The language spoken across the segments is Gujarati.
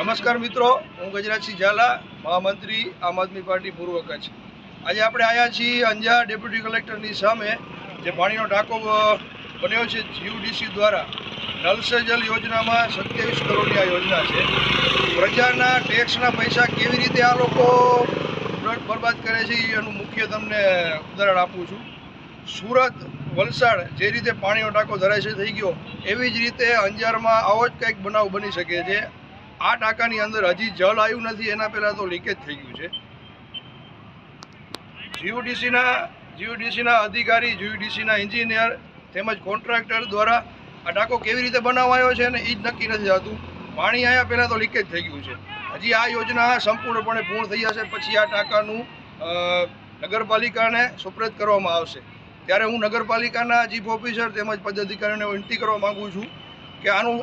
નમસ્કાર મિત્રો, હું ગજરાજસિંહ ઝાલા, મહામંત્રી આમ આદમી પાર્ટી પૂર્વ કચ્છ. આજે આપણે આવ્યા છીએ અંજાર ડેપ્યુટી કલેક્ટરની સામે, જે પાણીનો ટાંકો બન્યો છે જીયુડીસી દ્વારા. નલ સે જલ યોજનામાં સત્યાવીસ કરોડની આ યોજના છે. પ્રજાના ટેક્સના પૈસા કેવી રીતે આ લોકો બર- બરબાદ કરે છે એનું મુખ્ય તમને ઉદાહરણ આપું છું. સુરત, વલસાડ જે રીતે પાણીનો ટાંકો ધરાશય થઈ ગયો, એવી જ રીતે અંજારમાં આવો જ કંઈક બનાવ બની શકે છે. આ ટાંકાની અંદર હજી જળ આવ્યું નથી, એના પહેલાં તો લીકેજ થઈ ગયું છે. જીયુડીસીના જીયુડીસીના અધિકારી જીયુડીસીના એન્જિનિયર તેમજ કોન્ટ્રાક્ટર દ્વારા આ ટાંકો કેવી રીતે બનાવાયો છે ને એ જ નક્કી નથી થતું. પાણી આવ્યા પહેલાં તો લીકેજ થઈ ગયું છે. હજી આ યોજના સંપૂર્ણપણે પૂર્ણ થઈ જશે, પછી આ ટાંકાનું નગરપાલિકાને સુપ્રત કરવામાં આવશે. ત્યારે હું નગરપાલિકાના ચીફ ઓફિસર તેમજ પદાધિકારીઓને વિનંતી કરવા માગું છું કે આનું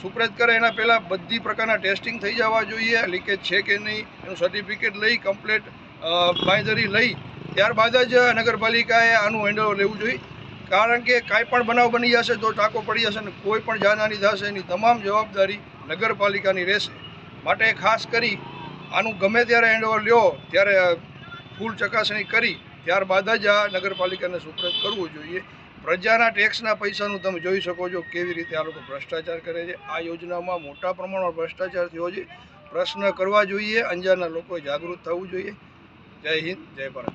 સુપ્રત કરે એના પહેલાં બધી પ્રકારના ટેસ્ટિંગ થઈ જવા જોઈએ, લીકેજ છે કે નહીં, એનું સર્ટિફિકેટ લઈ, કમ્પ્લેટ બાંયધરી લઈ, ત્યારબાદ જ નગરપાલિકાએ આનું હેન્ડઓવર લેવું જોઈએ. કારણ કે કાંઈ પણ બનાવ બની જશે તો ટાંકો પડી જશે ને કોઈ પણ જાનહાની થશે, એની તમામ જવાબદારી નગરપાલિકાની રહેશે. માટે ખાસ કરી, આનું ગમે ત્યારે હેન્ડઓવર લ્યો, ત્યારે ફૂલ ચકાસણી કરી, ત્યારબાદ જ આ નગરપાલિકાને સુપ્રત કરવું જોઈએ. પ્રજાના ટેક્સના પૈસાનું તમે જોઈ શકો છો કેવી રીતે આ લોકો ભ્રષ્ટાચાર કરે છે. આ યોજનામાં મોટા પ્રમાણમાં ભ્રષ્ટાચાર થયો છે. પ્રશ્ન કરવા જોઈએ, અંજારના લોકોએ જાગૃત થવું જોઈએ. જય હિન્દ, જય ભારત.